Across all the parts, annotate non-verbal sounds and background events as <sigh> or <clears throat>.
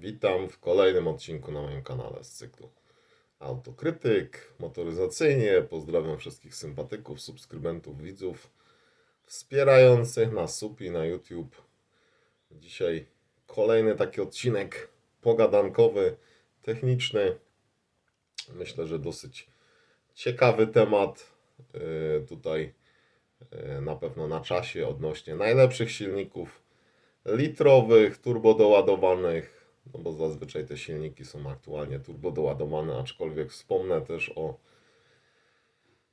Witam w kolejnym odcinku na moim kanale z cyklu Autokrytyk motoryzacyjnie. Pozdrawiam wszystkich sympatyków, subskrybentów, widzów wspierających na SUPI, na YouTube. Dzisiaj kolejny taki odcinek pogadankowy, techniczny. Myślę, że dosyć ciekawy temat. Yy, Tutaj yy, na pewno na czasie odnośnie najlepszych silników litrowych, turbodoładowanych, no bo zazwyczaj te silniki są aktualnie turbodoładowane, aczkolwiek wspomnę też o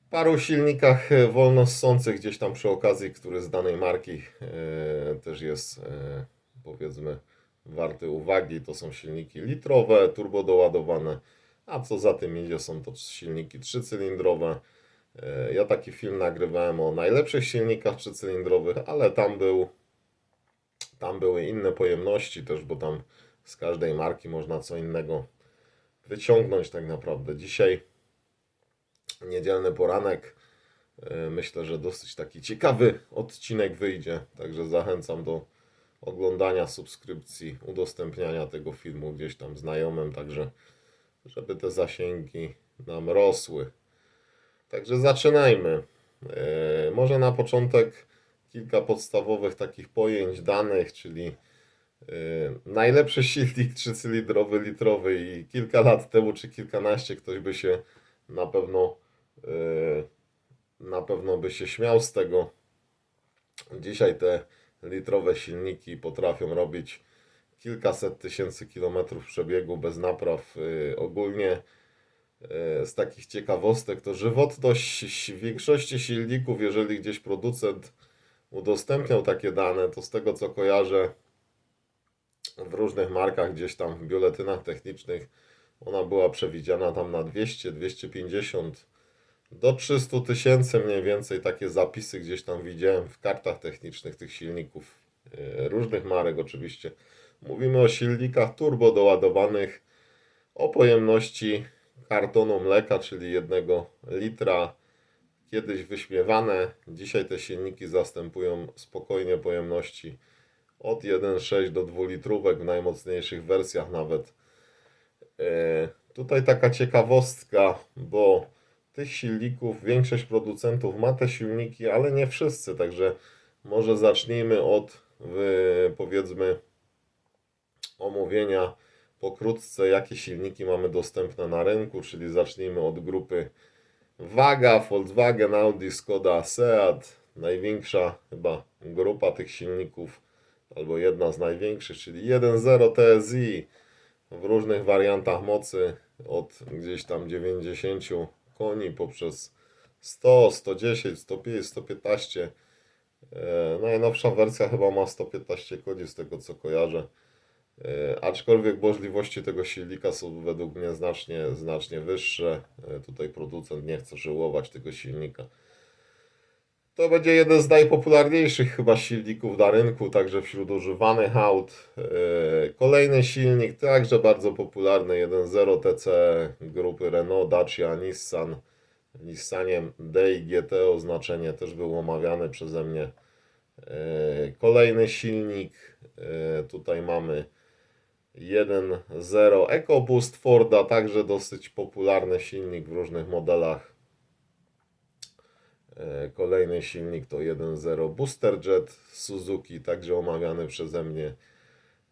paru silnikach e, wolnossących gdzieś tam przy okazji, który z danej marki e, też jest e, powiedzmy warty uwagi. To są silniki litrowe, turbodoładowane, a co za tym idzie są to silniki trzycylindrowe. E, Ja taki film nagrywałem o najlepszych silnikach trzycylindrowych, ale tam był tam były inne pojemności też, bo tam z każdej marki można co innego wyciągnąć tak naprawdę. Dzisiaj niedzielny poranek. E, Myślę, że dosyć taki ciekawy odcinek wyjdzie, także zachęcam do oglądania, subskrypcji, udostępniania tego filmu gdzieś tam znajomym, także żeby te zasięgi nam rosły. Także zaczynajmy. E, Może na początek kilka podstawowych takich pojęć danych, czyli najlepszy silnik trzycylindrowy, litrowy i kilka lat temu czy kilkanaście ktoś by się na pewno yy, na pewno by się śmiał z tego. Dzisiaj te litrowe silniki potrafią robić kilkaset tysięcy kilometrów przebiegu bez napraw. Yy, ogólnie z takich ciekawostek to żywotność większości silników, jeżeli gdzieś producent udostępniał takie dane, to z tego co kojarzę w różnych markach, gdzieś tam w biuletynach technicznych, ona była przewidziana tam na 200, 250 do 300 tysięcy mniej więcej. Takie zapisy gdzieś tam widziałem w kartach technicznych tych silników, e, różnych marek oczywiście. Mówimy o silnikach turbo doładowanych o pojemności kartonu mleka, czyli jednego litra kiedyś wyśmiewane. Dzisiaj te silniki zastępują spokojnie pojemności od 1,6 do 2 litrówek w najmocniejszych wersjach nawet. E, Tutaj taka ciekawostka, bo tych silników większość producentów ma te silniki, ale nie wszyscy, także może zacznijmy od powiedzmy omówienia pokrótce, jakie silniki mamy dostępne na rynku, czyli zacznijmy od grupy Waga, Volkswagen, Audi, Skoda, Seat. Największa chyba grupa tych silników, albo jedna z największych, czyli 1.0 TSI w różnych wariantach mocy od gdzieś tam 90 koni poprzez 100, 110, 105, 115. E, najnowsza wersja chyba ma 115 koni z tego co kojarzę. E, Aczkolwiek możliwości tego silnika są według mnie znacznie, znacznie wyższe. E, Tutaj producent nie chce żyłować tego silnika. To będzie jeden z najpopularniejszych chyba silników na rynku, także wśród używanych aut. E, Kolejny silnik, także bardzo popularny, 1.0 TC grupy Renault, Dacia, Nissan. W Nissanie D i GT oznaczenie też był omawiany przeze mnie. E, Kolejny silnik, e, tutaj mamy 1.0 EcoBoost Forda, także dosyć popularny silnik w różnych modelach. E, Kolejny silnik to 1.0 Booster Jet Suzuki, także omawiany przeze mnie.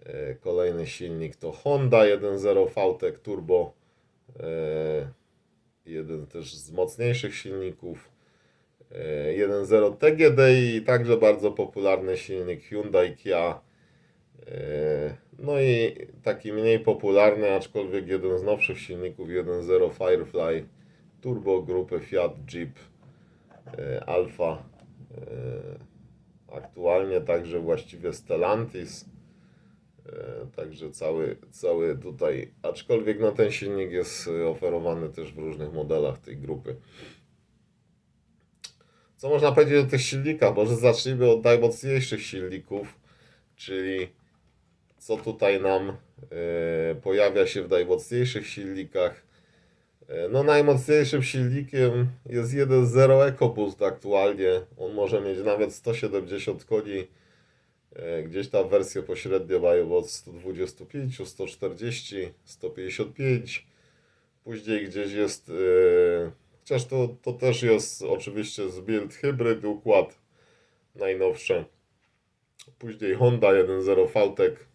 E, Kolejny silnik to Honda 1.0 VTEC Turbo, e, jeden też z mocniejszych silników. E, 1.0 TGDI, także bardzo popularny silnik Hyundai Kia. No i taki mniej popularny, aczkolwiek jeden z nowszych silników 1.0 Firefly Turbo grupy Fiat Jeep Alfa. E, Aktualnie także właściwie Stellantis. E, Także cały, cały tutaj, aczkolwiek no ten silnik jest e, oferowany też w różnych modelach tej grupy. Co można powiedzieć o tych silnikach? Może zacznijmy od najmocniejszych silników, czyli co tutaj nam e, pojawia się w najmocniejszych silnikach. E, No najmocniejszym silnikiem jest 1.0 EcoBoost aktualnie. On może mieć nawet 170 koni E, Gdzieś ta wersja pośrednia mają od 125, 140, 155. Później gdzieś jest, e, chociaż to, to też jest oczywiście z build hybryd układ najnowszy. Później Honda 1.0 Faltek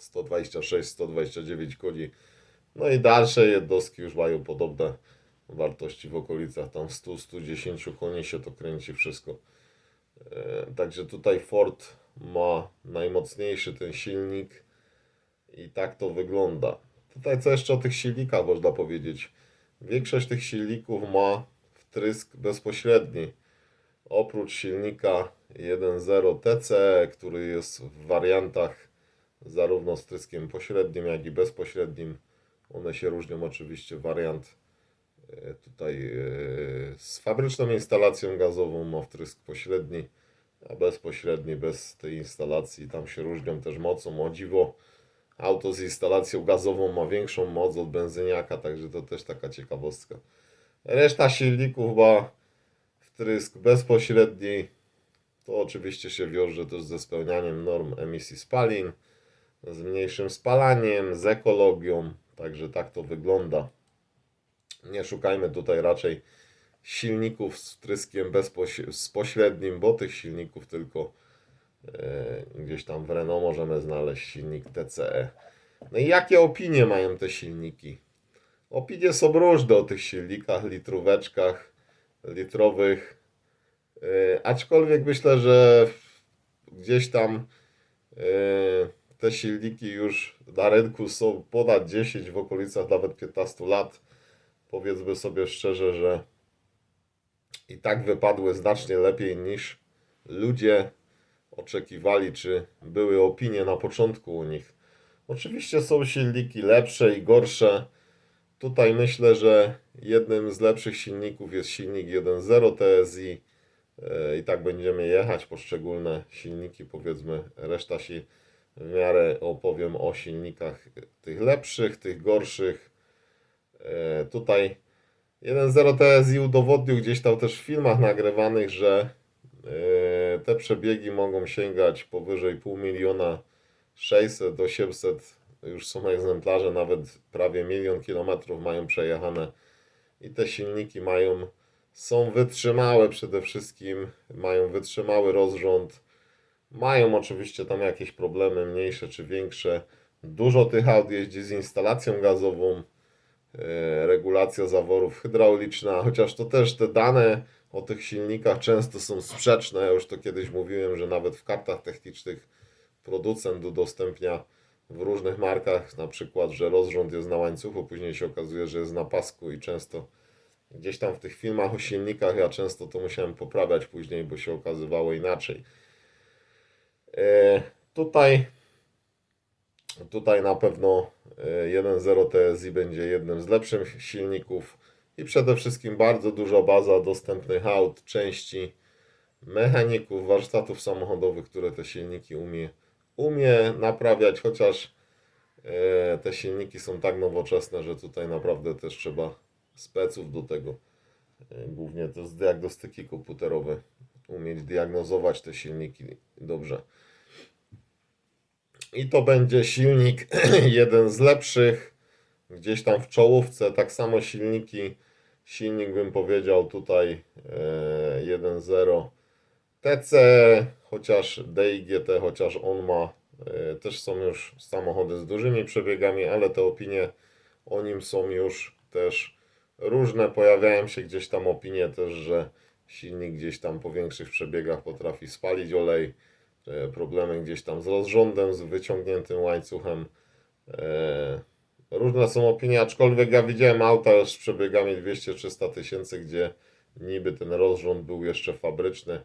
126-129 koni. No i dalsze jednostki już mają podobne wartości w okolicach tam 100-110 koni się to kręci wszystko. E, Także tutaj Ford ma najmocniejszy ten silnik i tak to wygląda. Tutaj co jeszcze o tych silnikach można powiedzieć. Większość tych silników ma wtrysk bezpośredni. Oprócz silnika 1.0 TCE, który jest w wariantach zarówno z wtryskiem pośrednim, jak i bezpośrednim. One się różnią oczywiście. Wariant e, tutaj e, z fabryczną instalacją gazową ma wtrysk pośredni, a bezpośredni bez tej instalacji. Tam się różnią też mocą. O dziwo, auto z instalacją gazową ma większą moc od benzyniaka, także to też taka ciekawostka. Reszta silników ma wtrysk bezpośredni. To oczywiście się wiąże też ze spełnianiem norm emisji spalin, z mniejszym spalaniem, z ekologią. Także tak to wygląda. Nie szukajmy tutaj raczej silników z wtryskiem bezpoś- z pośrednim, bo tych silników tylko e, gdzieś tam w Renault możemy znaleźć silnik TCE. No i jakie opinie mają te silniki? Opinie są różne o tych silnikach, litróweczkach, litrowych. E, aczkolwiek myślę, że gdzieś tam e, te silniki już na rynku są ponad 10, w okolicach nawet 15 lat. Powiedzmy sobie szczerze, że i tak wypadły znacznie lepiej niż ludzie oczekiwali, czy były opinie na początku u nich. Oczywiście są silniki lepsze i gorsze. Tutaj myślę, że jednym z lepszych silników jest silnik 1.0 TSI. E, I tak będziemy jechać poszczególne silniki, powiedzmy, reszta się w miarę opowiem o silnikach tych lepszych, tych gorszych. E, Tutaj 1.0 TSI udowodnił gdzieś tam też w filmach nagrywanych, że e, te przebiegi mogą sięgać powyżej pół miliona 600 800 już są egzemplarze, nawet prawie milion kilometrów mają przejechane i te silniki mają, są wytrzymałe przede wszystkim, mają wytrzymały rozrząd, mają oczywiście tam jakieś problemy mniejsze czy większe. Dużo tych aut jeździ z instalacją gazową, e, regulacja zaworów hydrauliczna, chociaż to też te dane o tych silnikach często są sprzeczne. Ja już to kiedyś mówiłem, że nawet w kartach technicznych producent udostępnia w różnych markach, na przykład, że rozrząd jest na łańcuchu, później się okazuje, że jest na pasku i często gdzieś tam w tych filmach o silnikach ja często to musiałem poprawiać później, bo się okazywało inaczej. E, tutaj tutaj na pewno e, 1.0 TSI będzie jednym z lepszych silników i przede wszystkim bardzo duża baza dostępnych aut, części, mechaników, warsztatów samochodowych, które te silniki umie, umie naprawiać, chociaż e, te silniki są tak nowoczesne, że tutaj naprawdę też trzeba speców do tego, e, głównie to z diagnostyki komputerowej, umieć diagnozować te silniki dobrze. I to będzie silnik <clears throat> jeden z lepszych, gdzieś tam w czołówce. Tak samo silniki, silnik bym powiedział tutaj e, 1.0 TC, chociaż DIGT, chociaż on ma, e, też są już samochody z dużymi przebiegami, ale te opinie o nim są już też różne. Pojawiają się gdzieś tam opinie też, że silnik gdzieś tam po większych przebiegach potrafi spalić olej e, problemy gdzieś tam z rozrządem, z wyciągniętym łańcuchem. E, Różne są opinie, aczkolwiek ja widziałem auta z przebiegami 200-300 tysięcy, gdzie niby ten rozrząd był jeszcze fabryczny.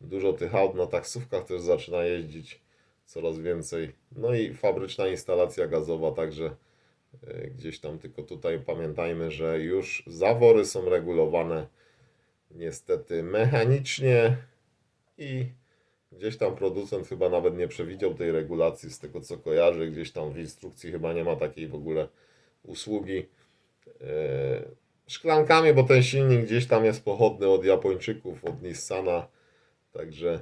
Dużo tych aut na taksówkach też zaczyna jeździć coraz więcej. No i fabryczna instalacja gazowa, także e, gdzieś tam tylko tutaj pamiętajmy, że już zawory są regulowane niestety mechanicznie i gdzieś tam producent chyba nawet nie przewidział tej regulacji z tego co kojarzę, gdzieś tam w instrukcji chyba nie ma takiej w ogóle usługi e, szklankami, bo ten silnik gdzieś tam jest pochodny od Japończyków, od Nissana, także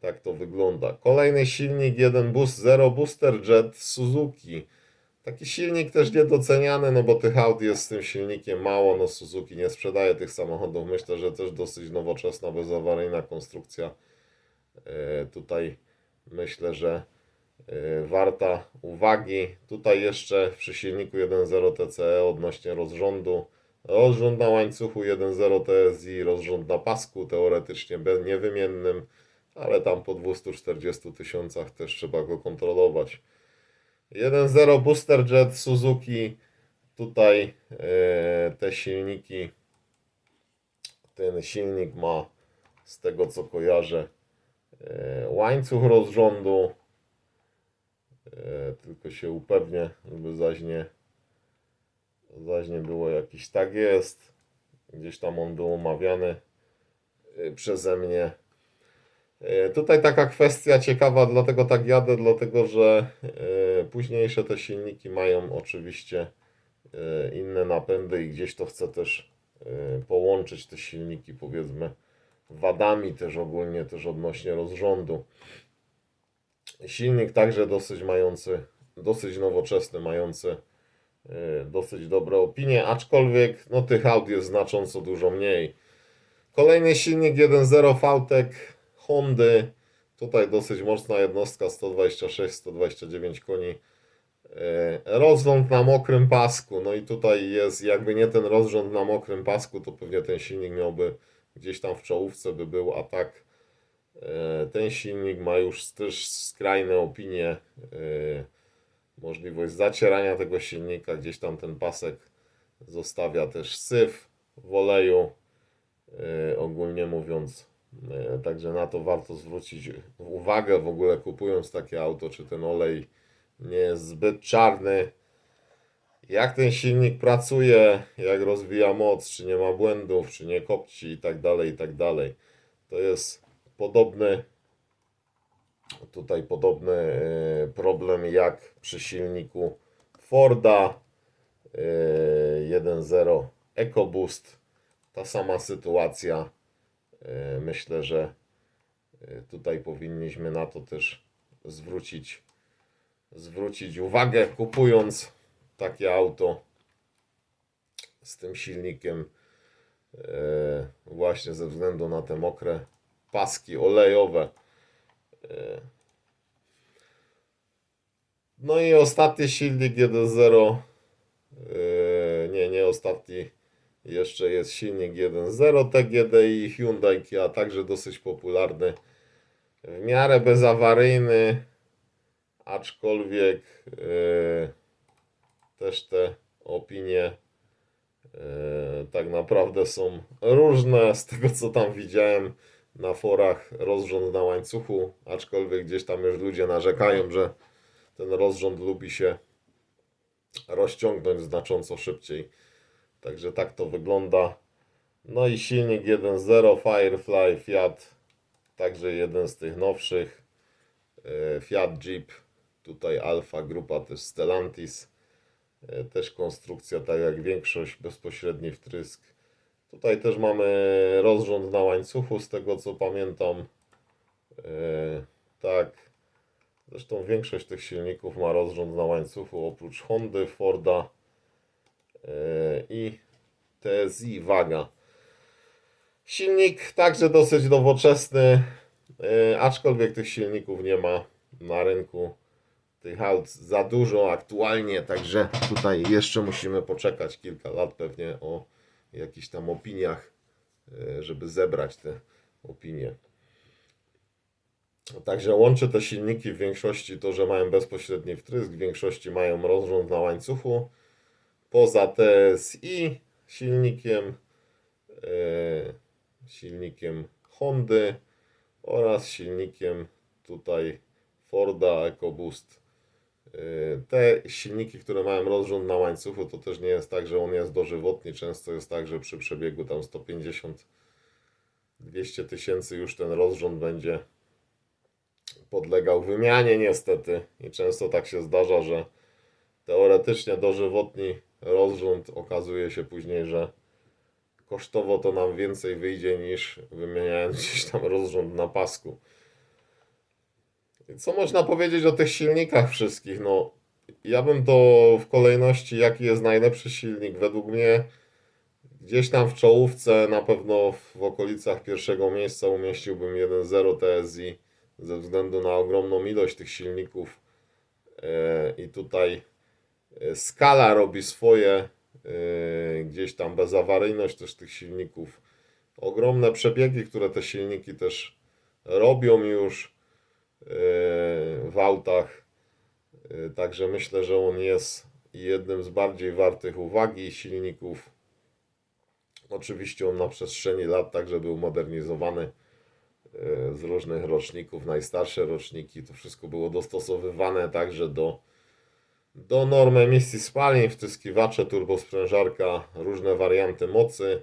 Tak to wygląda. Kolejny silnik, jeden bus, Zero Booster Jet Suzuki. Taki silnik też niedoceniany, no bo tych aut jest z tym silnikiem mało, no Suzuki nie sprzedaje tych samochodów. Myślę, że też dosyć nowoczesna, bezawaryjna konstrukcja. E, tutaj myślę, że e, warta uwagi. Tutaj jeszcze przy silniku 1.0 TCE odnośnie rozrządu. Rozrząd na łańcuchu 1.0 TSI, rozrząd na pasku teoretycznie niewymiennym, ale tam po 240 tysiącach też trzeba go kontrolować. 1.0 Booster Jet Suzuki. Tutaj e, te silniki, ten silnik ma z tego co kojarzę łańcuch rozrządu. E, tylko się upewnię, żeby zaś nie, zaś nie było jakiś tak jest. Gdzieś tam on był omawiany e, przeze mnie. E, Tutaj taka kwestia ciekawa, dlatego tak jadę, dlatego że e, późniejsze te silniki mają oczywiście e, inne napędy i gdzieś to chcę też e, połączyć te silniki powiedzmy wadami też ogólnie też odnośnie rozrządu. Silnik także dosyć mający, dosyć nowoczesny, mający e, dosyć dobre opinie, aczkolwiek no tych aut jest znacząco dużo mniej. Kolejny silnik 1.0 VTEC Hondy. Tutaj dosyć mocna jednostka 126-129 koni. E, Rozrząd na mokrym pasku. No i tutaj jest jakby nie ten rozrząd na mokrym pasku, to pewnie ten silnik miałby gdzieś tam w czołówce by był, a tak e, ten silnik ma już też skrajne opinie. e, Możliwość zacierania tego silnika, gdzieś tam ten pasek zostawia też syf w oleju e, ogólnie mówiąc. Także na to warto zwrócić uwagę w ogóle kupując takie auto, czy ten olej nie jest zbyt czarny. Jak ten silnik pracuje, jak rozwija moc, czy nie ma błędów, czy nie kopci i tak dalej, i tak dalej. To jest podobny tutaj podobny e, problem jak przy silniku Forda e, 1.0 EcoBoost. Ta sama sytuacja. E, Myślę, że e, tutaj powinniśmy na to też zwrócić, zwrócić uwagę, kupując takie auto z tym silnikiem, e, właśnie ze względu na te mokre paski olejowe. E, No i ostatni silnik 1.0. e, Nie, nie ostatni. Jeszcze jest silnik 1.0 TGDI Hyundai Kia, także dosyć popularny. W miarę bezawaryjny, aczkolwiek e, też te opinie e, tak naprawdę są różne z tego co tam widziałem na forach rozrząd na łańcuchu, aczkolwiek gdzieś tam już ludzie narzekają, że ten rozrząd lubi się rozciągnąć znacząco szybciej. Także tak to wygląda. No i silnik 1.0 Firefly Fiat, także jeden z tych nowszych. E, Fiat Jeep, tutaj Alfa grupa też Stellantis. E, Też konstrukcja tak jak większość, bezpośredni wtrysk. Tutaj też mamy rozrząd na łańcuchu, z tego co pamiętam. E, tak. Zresztą większość tych silników ma rozrząd na łańcuchu, oprócz Hondy, Forda e, i TSI Waga. Silnik także dosyć nowoczesny, aczkolwiek tych silników nie ma na rynku. Tych aut za dużo aktualnie, także tutaj jeszcze musimy poczekać kilka lat pewnie o jakichś tam opiniach, e, żeby zebrać te opinie. Także łączy te silniki w większości to, że mają bezpośredni wtrysk, w większości mają rozrząd na łańcuchu. Poza TSI silnikiem, e, silnikiem Hondy oraz silnikiem tutaj Forda EcoBoost. E, Te silniki, które mają rozrząd na łańcuchu, to też nie jest tak, że on jest dożywotni. Często jest tak, że przy przebiegu tam 150 200 tysięcy już ten rozrząd będzie podlegał wymianie niestety i często tak się zdarza, że teoretycznie dożywotni rozrząd okazuje się później, że kosztowo to nam więcej wyjdzie niż wymieniając gdzieś tam rozrząd na pasku. Co można powiedzieć o tych silnikach wszystkich? No, ja bym to w kolejności, jaki jest najlepszy silnik. Według mnie gdzieś tam w czołówce, na pewno w okolicach pierwszego miejsca umieściłbym 1.0 TSI ze względu na ogromną ilość tych silników. E, I tutaj e, skala robi swoje, e, gdzieś tam bezawaryjność też tych silników. Ogromne przebiegi, które te silniki też robią już w autach. E, Także myślę, że on jest jednym z bardziej wartych uwagi silników. Oczywiście on na przestrzeni lat także był modernizowany e, z różnych roczników, najstarsze roczniki. To wszystko było dostosowywane także do, do norm emisji spalin, wtyskiwacze, turbosprężarka, różne warianty mocy.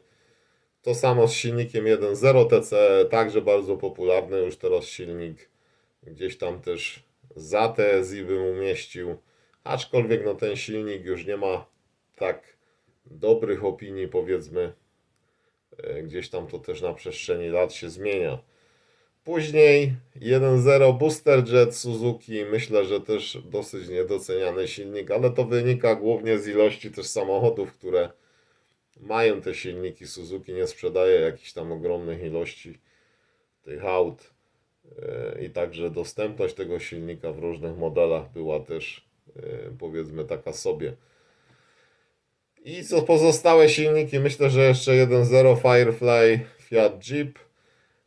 To samo z silnikiem 1.0 TCE, także bardzo popularny już teraz silnik. Gdzieś tam też za TSI bym umieścił. Aczkolwiek no ten silnik już nie ma tak dobrych opinii powiedzmy. E, Gdzieś tam to też na przestrzeni lat się zmienia. Później 1.0 Booster Jet Suzuki. Myślę, że też dosyć niedoceniany silnik, ale to wynika głównie z ilości też samochodów, które mają te silniki. Suzuki nie sprzedaje jakichś tam ogromnych ilości tych aut. E, I także dostępność tego silnika w różnych modelach była też e, powiedzmy taka sobie. I co pozostałe silniki, myślę, że jeszcze 1.0 Firefly Fiat Jeep.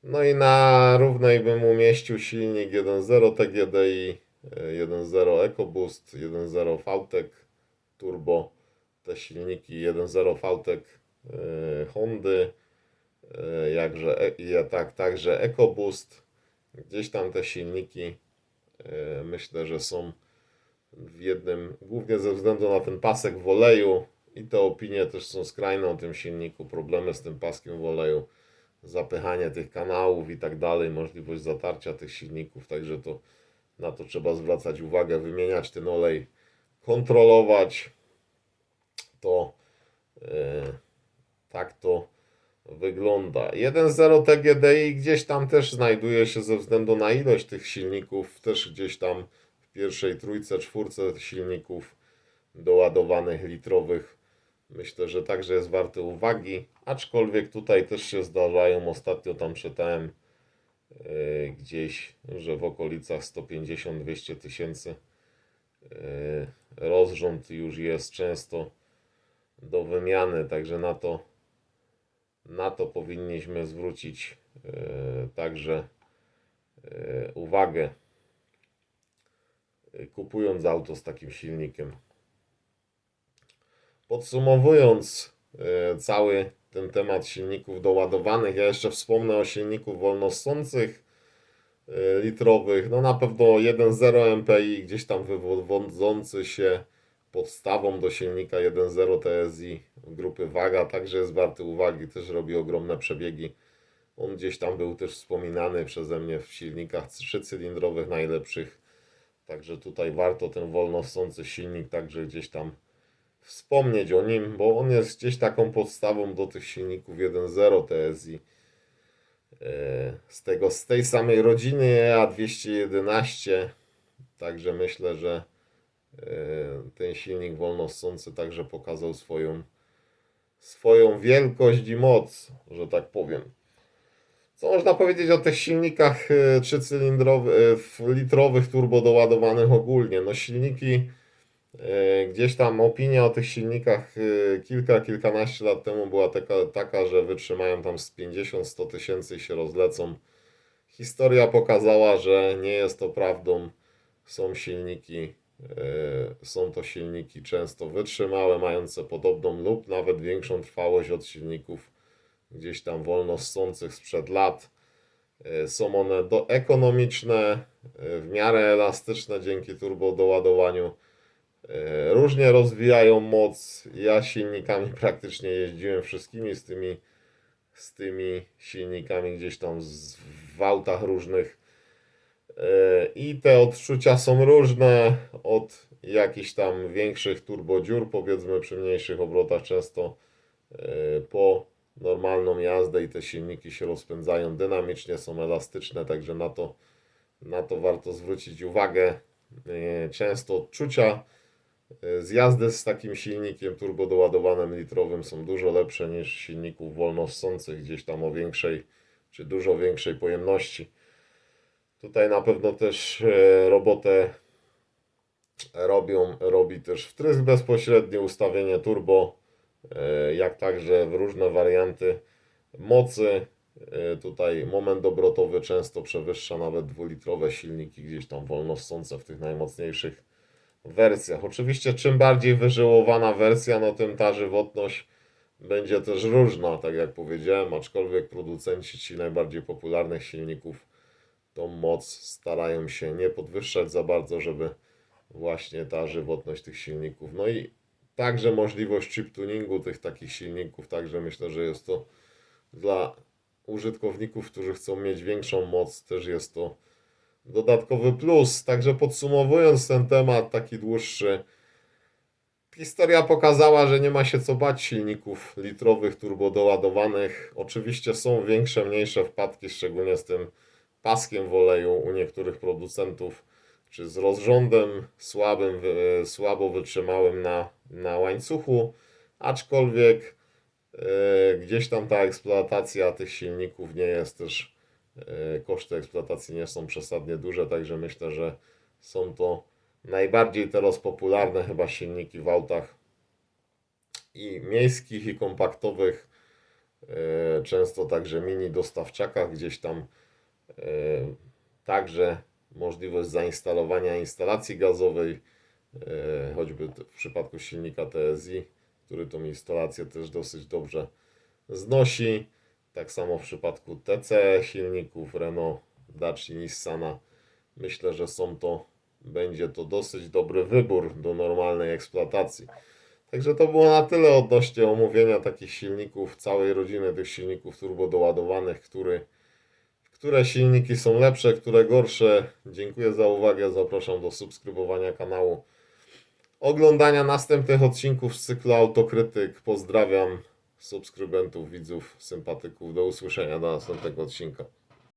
No i na równej bym umieścił silnik 1.0 TGDI, e, 1.0 EcoBoost, 1.0 VTEC Turbo. Te silniki 1.0 VTEC e, Hondy, jakże, tak, także EcoBoost. Gdzieś tam te silniki e, myślę, że są w jednym, głównie ze względu na ten pasek w oleju i te opinie też są skrajne o tym silniku, problemy z tym paskiem w oleju, zapychanie tych kanałów i tak dalej, możliwość zatarcia tych silników, także to na to trzeba zwracać uwagę, wymieniać ten olej, kontrolować to e, tak to wygląda. 1.0 TGDI gdzieś tam też znajduje się ze względu na ilość tych silników, też gdzieś tam w pierwszej trójce, czwórce silników doładowanych litrowych. Myślę, że także jest warty uwagi, aczkolwiek tutaj też się zdarzają, ostatnio tam czytałem e, gdzieś, że w okolicach 150-200 tysięcy e, rozrząd już jest często do wymiany, także na to na to powinniśmy zwrócić e, także e, uwagę, e, kupując auto z takim silnikiem. Podsumowując cały ten temat silników doładowanych, ja jeszcze wspomnę o silniku wolnossących litrowych. No na pewno 1.0 MPI gdzieś tam wywodzący się podstawą do silnika 1.0 TSI grupy Waga także jest warty uwagi, też robi ogromne przebiegi. On gdzieś tam był też wspominany przeze mnie w silnikach trzycylindrowych najlepszych. Także tutaj warto ten wolnossący silnik także gdzieś tam wspomnieć o nim, bo on jest gdzieś taką podstawą do tych silników 1.0 TSI. E, Z tego, z tej samej rodziny A211. Także myślę, że ten silnik wolnossący także pokazał swoją, swoją wielkość i moc, że tak powiem. Co można powiedzieć o tych silnikach e, trzycylindrowych, e, litrowych turbodoładowanych ogólnie? No silniki, e, gdzieś tam opinia o tych silnikach e, kilka, kilkanaście lat temu była taka, taka że wytrzymają tam z 50-100 tysięcy i się rozlecą. Historia pokazała, że nie jest to prawdą. Są silniki, e, są to silniki często wytrzymałe, mające podobną lub nawet większą trwałość od silników gdzieś tam wolnossących sprzed lat. E, Są one do, ekonomiczne, e, w miarę elastyczne dzięki turbo doładowaniu. E, Różnie rozwijają moc. Ja silnikami <laughs> praktycznie jeździłem wszystkimi z tymi, z tymi silnikami gdzieś tam z, w autach różnych. I te odczucia są różne od jakichś tam większych turbodziur, powiedzmy przy mniejszych obrotach często e, po normalną jazdę i te silniki się rozpędzają dynamicznie, są elastyczne, także na to Na to warto zwrócić uwagę. E, Często odczucia e, z jazdy z takim silnikiem turbodoładowanym litrowym są dużo lepsze niż silników wolnossących gdzieś tam o większej czy dużo większej pojemności. Tutaj na pewno też e, robotę robią, robi też wtrysk bezpośredni, ustawienie turbo, e, jak także w różne warianty mocy. E, Tutaj moment obrotowy często przewyższa nawet dwulitrowe silniki gdzieś tam wolnossące w tych najmocniejszych wersjach. Oczywiście czym bardziej wyżyłowana wersja, no tym ta żywotność będzie też różna, tak jak powiedziałem, aczkolwiek producenci ci najbardziej popularnych silników tą moc starają się nie podwyższać za bardzo, żeby właśnie ta żywotność tych silników. No i także możliwość chip tuningu tych takich silników, także myślę, że jest to dla użytkowników, którzy chcą mieć większą moc, też jest to dodatkowy plus. Także podsumowując ten temat taki dłuższy, historia pokazała, że nie ma się co bać silników litrowych, turbodoładowanych. Oczywiście są większe, mniejsze wpadki, szczególnie z tym paskiem w oleju u niektórych producentów, czy z rozrządem słabym, słabo wytrzymałym na, na łańcuchu, aczkolwiek e, gdzieś tam ta eksploatacja tych silników nie jest też, e, koszty eksploatacji nie są przesadnie duże, także myślę, że są to najbardziej teraz popularne chyba silniki w autach i miejskich, i kompaktowych, e, często także mini dostawczakach, gdzieś tam także możliwość zainstalowania instalacji gazowej, e, choćby w przypadku silnika TSI, który tą instalację też dosyć dobrze znosi. Tak samo w przypadku TC silników Renault, Dacia, Nissana. Myślę, że są to, będzie to dosyć dobry wybór do normalnej eksploatacji. Także to było na tyle odnośnie omówienia takich silników, całej rodziny tych silników turbodoładowanych, który, które silniki są lepsze, które gorsze. Dziękuję za uwagę, zapraszam do subskrybowania kanału, oglądania następnych odcinków z cyklu Autokrytyk. Pozdrawiam subskrybentów, widzów, sympatyków. Do usłyszenia do następnego odcinka.